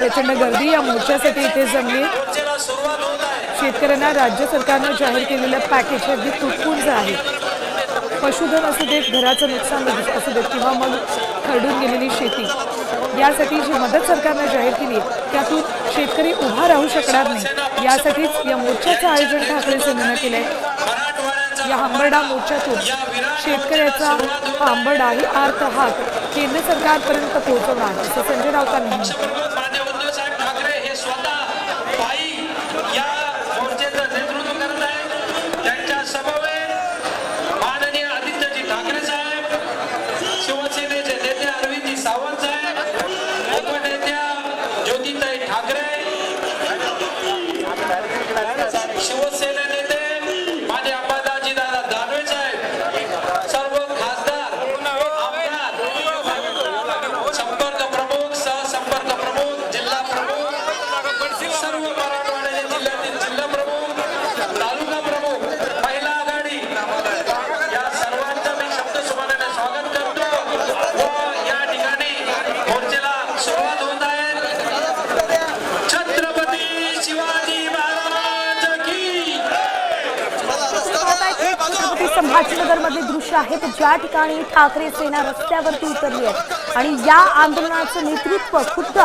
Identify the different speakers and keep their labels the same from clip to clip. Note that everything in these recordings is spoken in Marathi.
Speaker 1: प्रचंड गर्दी या मोर्चासाठी इथे जमली. शेतकऱ्यांना राज्य सरकारनं जाहीर केलेलं पॅकेज अगदी तुटपुंज आहे. पशुधन असू देत घराचं नुकसान असू देत किंवा मग खरडून गेलेली शेती. यासाठी जी मदत सरकारनं जाहीर केली त्यातून शेतकरी उभा राहू शकणार नाही. यासाठीच या मोर्चाचं आयोजन ठाकरे सेनेनं केलं आहे या आंबर्डा मोर्चातून शेतकऱ्याचा हा ही आर्त हात केंद्र सरकारपर्यंत पोहोचवणार असं संजय राऊतांनी म्हटलं
Speaker 2: मान्य उद्धवसाहेब ठाकरे हे स्वतः पायी या मोर्चेचं नेतृत्व करत आहेत त्यांच्या समवेत माननीय आदित्यजी ठाकरे साहेब शिवसेनेचे नेते अरविंदजी सावंत साहेब उपनेत्या ज्योतिताई ठाकरे शिवसेना छत्रपती
Speaker 3: संभाजीनगरमधले दृश्य आहेत ज्या ठिकाणी ठाकरे सेना रस्त्यावरती उतरली आहे आणि या आंदोलनाचं नेतृत्व खुद्द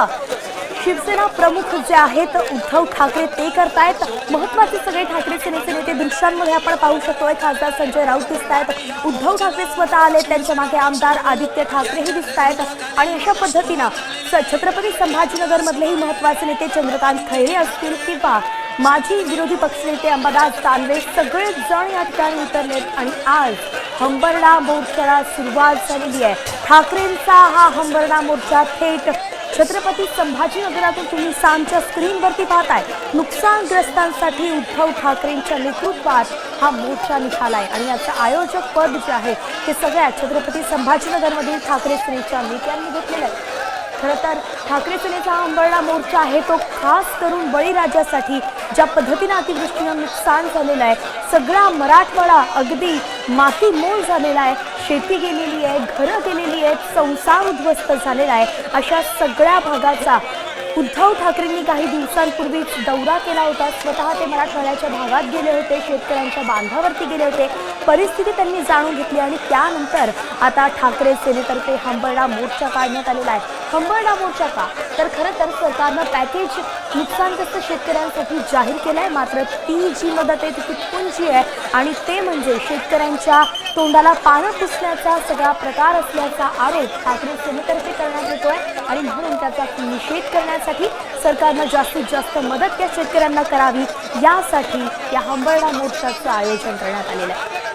Speaker 3: शिवसेना प्रमुख जे आहेत उद्धव ठाकरे ते करतायत. महत्त्वाचे सगळे ठाकरे सेनेचे नेते दृश्यांमध्ये आपण पाहू शकतोय. खासदार संजय राऊत दिसत आहेत उद्धव ठाकरे स्वतः आले त्यांच्या मागे आमदार आदित्य ठाकरेही दिसत आहेत आणि अशा पद्धतीनं स- छत्रपती संभाजीनगरमधलेही महत्त्वाचे नेते चंद्रकांत खैरे असतील किंवा माजी विरोधी पक्षनेते अंबादास दानवे सगळेच जण या ठिकाणी उतरलेत आणि आज हंबरडा मोर्चाला सुरुवात झालेली आहे. ठाकरेंचा हा हंबरडा मोर्चा थेट छत्रपती संभाजीनगरातून तुम्ही सामच्या स्क्रीनवरती पाहताय. नुकसानग्रस्तांसाठी उद्धव ठाकरेंच्या नेतृत्वात हा मोर्चा आहे आणि याचं आयोजक पद जे आहे ते सगळ्या छत्रपती संभाजीनगरमधील ठाकरे सेनेच्या नेत्यांनी घेतलेलं आहे. खरं तर ठाकरे सेनेचा हा अंबरडा मोर्चा आहे तो खास करून बळीराजासाठी ज्या पद्धतीनं अतिवृष्टीनं नुकसान झालेलं आहे सगळा मराठवाडा अगदी माती मोल झालेला आहे. शेती गेलेली आहे घरं गेलेली आहेत संसार उद्ध्वस्त झालेला आहे. अशा सगळ्या भागाचा उद्धव ठाकरेंनी काही दिवसांपूर्वीच दौरा केला होता. स्वतः ते मराठवाड्याच्या भागात गेले होते शेतकऱ्यांच्या बांधावरती गेले होते. परिस्थिती त्यांनी जाणून घेतली आणि त्यानंतर आता ठाकरे सेनेतर्फे हंबरडा मोर्चा काढण्यात आलेला आहे. हंबरडा मोर्चा का? तर खरं तर सरकारनं पॅकेज नुकसानग्रस्त शेतकऱ्यांसाठी जाहीर केलं आहे मात्र ती जी मदत आहे ती तुटपुंजी आहे आणि ते म्हणजे शेतकऱ्यांच्या तोंडाला पानं पुसण्याचा सगळा प्रकार असल्याचा आरोप ठाकरे सेनेतर्फे करण्यात येतोय आणि म्हणून त्याचा निषेध करण्यासाठी सरकारनं जास्तीत जास्त मदत त्या शेतकऱ्यांना करावी यासाठी या हंबरडा मोर्चाचं आयोजन करण्यात आलेलं आहे.